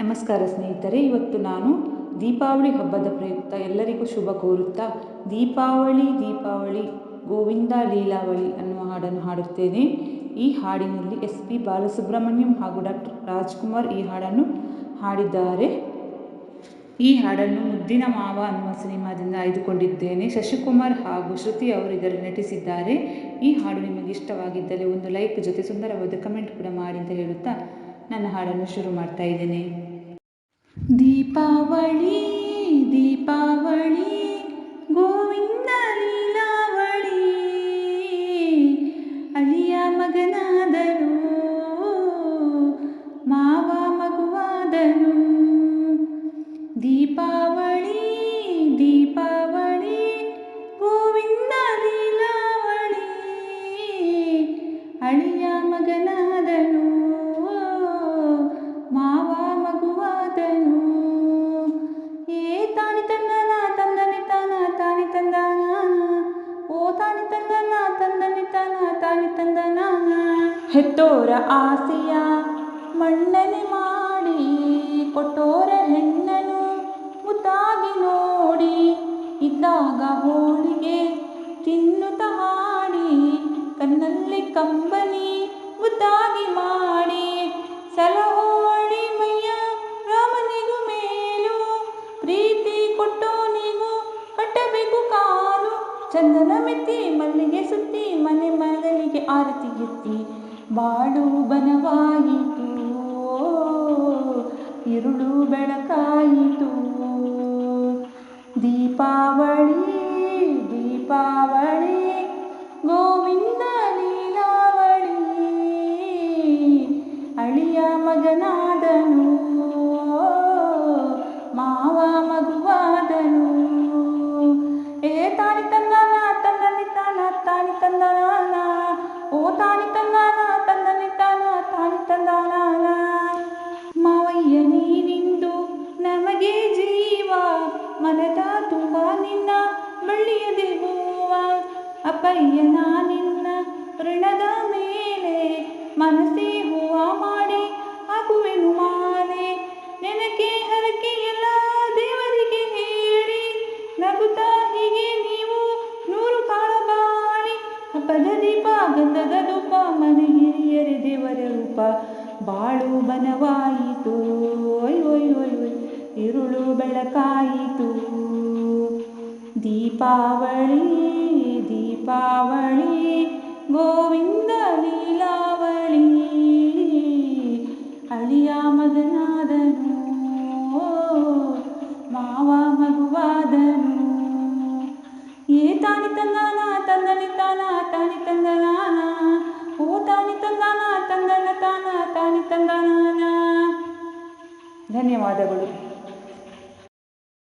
ನಮಸ್ಕಾರ ಸ್ನೇಹಿತರೆ, ಇವತ್ತು ನಾನು ದೀಪಾವಳಿ ಹಬ್ಬದ ಪ್ರಯುಕ್ತ ಎಲ್ಲರಿಗೂ ಶುಭ ಕೋರುತ್ತಾ ದೀಪಾವಳಿ ದೀಪಾವಳಿ, ಗೋವಿಂದ ಲೀಲಾವಳಿ ಅನ್ನುವ ಹಾಡನ್ನು ಹಾಡುತ್ತೇನೆ. ಈ ಹಾಡಿನಲ್ಲಿ ಎಸ್ ಪಿ ಬಾಲಸುಬ್ರಹ್ಮಣ್ಯಂ ಹಾಗೂ ಡಾಕ್ಟರ್ ರಾಜ್ಕುಮಾರ್ ಈ ಹಾಡನ್ನು ಹಾಡಿದ್ದಾರೆ. ಈ ಹಾಡನ್ನು ಮುದ್ದಿನ ಮಾವ ಅನ್ನುವ ಸಿನಿಮಾದಿಂದ ಆಯ್ದುಕೊಂಡಿದ್ದೇನೆ. ಶಶಿಕುಮಾರ್ ಹಾಗೂ ಶ್ರುತಿ ಅವರು ಇದರಲ್ಲಿ ನಟಿಸಿದ್ದಾರೆ. ಈ ಹಾಡು ನಿಮಗೆ ಇಷ್ಟವಾಗಿದ್ದಲ್ಲಿ ಒಂದು ಲೈಕ್ ಜೊತೆ ಸುಂದರವಾದ ಕಮೆಂಟ್ ಕೂಡ ಮಾಡಿ ಅಂತ ಹೇಳುತ್ತಾ ನನ್ನ ಹಾಡನ್ನು ಶುರು ಮಾಡ್ತಾ ಇದ್ದೇನೆ. ದೀಪಾವಳಿ ದೀಪಾವಳಿ ಗೋವಿಂದ ತಂದನ, ತಂದನಿ ತನ ತಾನಿ ತಂದನ. ಹೆತ್ತೋರ ಆಸೆಯ ಮಣ್ಣನೆ ಮಾಡಿ, ಕೊಟ್ಟೋರ ಹೆಣ್ಣನು ಮುತ್ತಾಗಿ ನೋಡಿ, ಇದ್ದಾಗ ಹೋಳಿಗೆ ತಿನ್ನುತ್ತ ಹಾಡಿ, ಕಣ್ಣಲ್ಲಿ ಕಂಬನಿ ಮುದ್ದಾಗಿ ಮಾಡಿ ಸಲಹೋಳಿ ಮಯ್ಯ ರಾಮನಿಗೂ ಮೇಲು, ಪ್ರೀತಿ ಕೊಟ್ಟೋನಿಗೂ ಕಟ್ಟಬೇಕು ಕಾಲು. ಚಂದನ ಮೆತ್ತಿ ಮಲ್ಲಿಗೆ ಸುತ್ತಿ ಮನೆ ಮಗಳಿಗೆ ಆರತಿ ಎತ್ತಿ ಬಾಳು ಬನವಾಯಿತು, ಇರುಳು ಬೆಳಕಾಯಿತು. ದೀಪಾವಳಿ ದೀಪಾವಳಿ, ಗೋವಿಂದ ಲೀಲಾವಳಿ. ಅಳಿಯ ಮಗನಾದನು ಬಳ್ಳಿಯದೆ ಹೂವ ಅಪ್ಪಯ್ಯ ನಿನ್ನ ಋಣದ ಮೇಲೆ ಮನಸ್ಸೇ ಹೂವ ಮಾಡಿ ಹಾಕುವೆನು ಮಾಲೆ ನೆನಕೆ ಹರಕೆ ಎಲ್ಲ ದೇವರಿಗೆ ಹೇಳಿ, ನಗುತ್ತಾ ಹೀಗೆ ನೀವು ನೂರು ಕಾಲ ಬಾಳಿ ಹಬ್ಬದ ದೀಪ, ಗಂಧದ ಮನೆ ಹಿರಿಯರೆ ದೇವರ ರೂಪ. ಬಾಳು ಬನವಾಯಿತು ಒಯ್ ಇರುಳು ಬೆಳಕಾಯಿತು ದೀಪಾವಳಿ ದೀಪಾವಳಿ, ಗೋವಿಂದ ಲೀಲಾವಳಿ. ಅಳಿಯ ಮಗನಾದನು, ಮಾವ ಮಗುವಾದನು. ಏ ತಾನಿ ತಂದಾನ ತಂದನಿ ತಾನ, ತಾನಿ ತಂದನಾನ ಓ ತಾನಿ ತಂದಾನ ತಂದನ ತಾನ, ತಾನಿ ತಂದನಾನ ಧನ್ಯವಾದಗಳು.